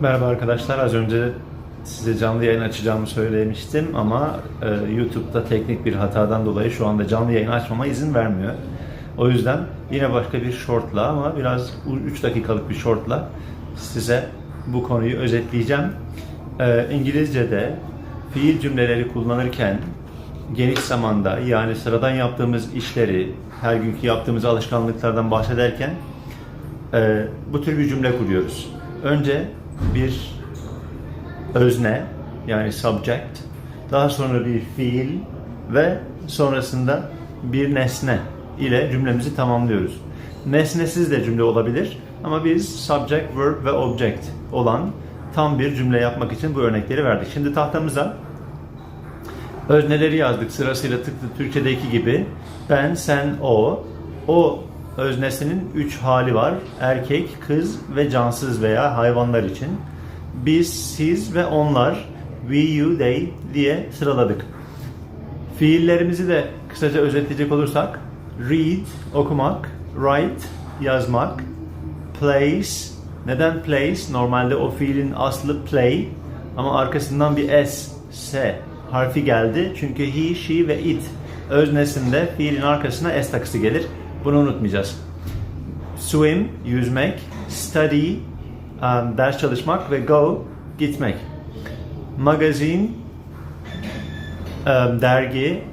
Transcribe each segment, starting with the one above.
Merhaba arkadaşlar. Az önce size canlı yayın açacağımı söylemiştim ama e, YouTube'da teknik bir hatadan dolayı şu anda canlı yayın açmama izin vermiyor. O yüzden yine başka bir shortla ama biraz 3 dakikalık bir shortla size bu konuyu özetleyeceğim. E, İngilizce'de fiil cümleleri kullanırken geniş zamanda yani sıradan yaptığımız işleri, her günkü yaptığımız alışkanlıklardan bahsederken e, bu tür bir cümle kuruyoruz. Önce bir özne yani subject, daha sonra bir fiil ve sonrasında bir nesne ile cümlemizi tamamlıyoruz. Nesnesiz de cümle olabilir ama biz subject, verb ve object olan tam bir cümle yapmak için bu örnekleri verdik. Şimdi tahtamıza özneleri yazdık sırasıyla tıklı Türkçedeki gibi. Ben, sen, o. O öznesinin üç hali var. Erkek, kız ve cansız veya hayvanlar için. Biz, siz ve onlar, we, you, they diye sıraladık. Fiillerimizi de kısaca özetleyecek olursak read, okumak, write, yazmak, place, neden place? Normalde o fiilin aslı play ama arkasından bir s, s harfi geldi. Çünkü he, she ve it öznesinde fiilin arkasına s takısı gelir. Bunu unutmayacağız. Swim, yüzmek, study, um, ders çalışmak ve go, gitmek. Magazine, um, dergi,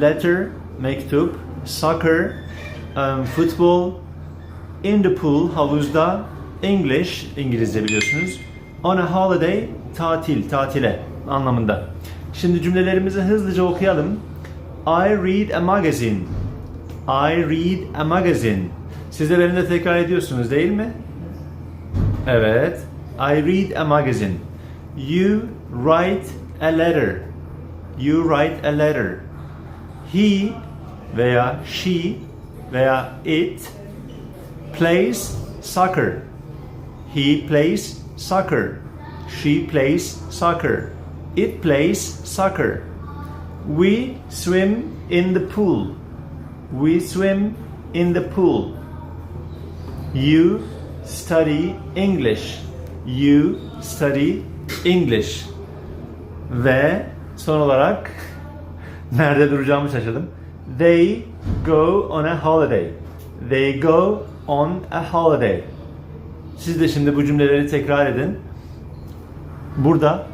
letter, mektup, soccer, um, football, in the pool, havuzda, English, İngilizce biliyorsunuz. On a holiday, tatil, tatile anlamında. Şimdi cümlelerimizi hızlıca okuyalım. I read a magazine. I read a magazine. Siz de benimle tekrar ediyorsunuz değil mi? Evet. I read a magazine. You write a letter. You write a letter. He veya she veya it plays soccer. He plays soccer. She plays soccer. It plays soccer. We swim in the pool. We swim in the pool. You study English. You study English. Ve son olarak nerede duracağımı şaşırdım. They go on a holiday. They go on a holiday. Siz de şimdi bu cümleleri tekrar edin. Burada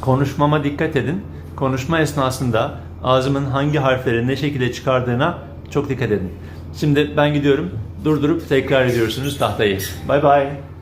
konuşmama dikkat edin. Konuşma esnasında ağzımın hangi harfleri ne şekilde çıkardığına çok dikkat edin. Şimdi ben gidiyorum. Durdurup tekrar ediyorsunuz tahtayı. Bye bye.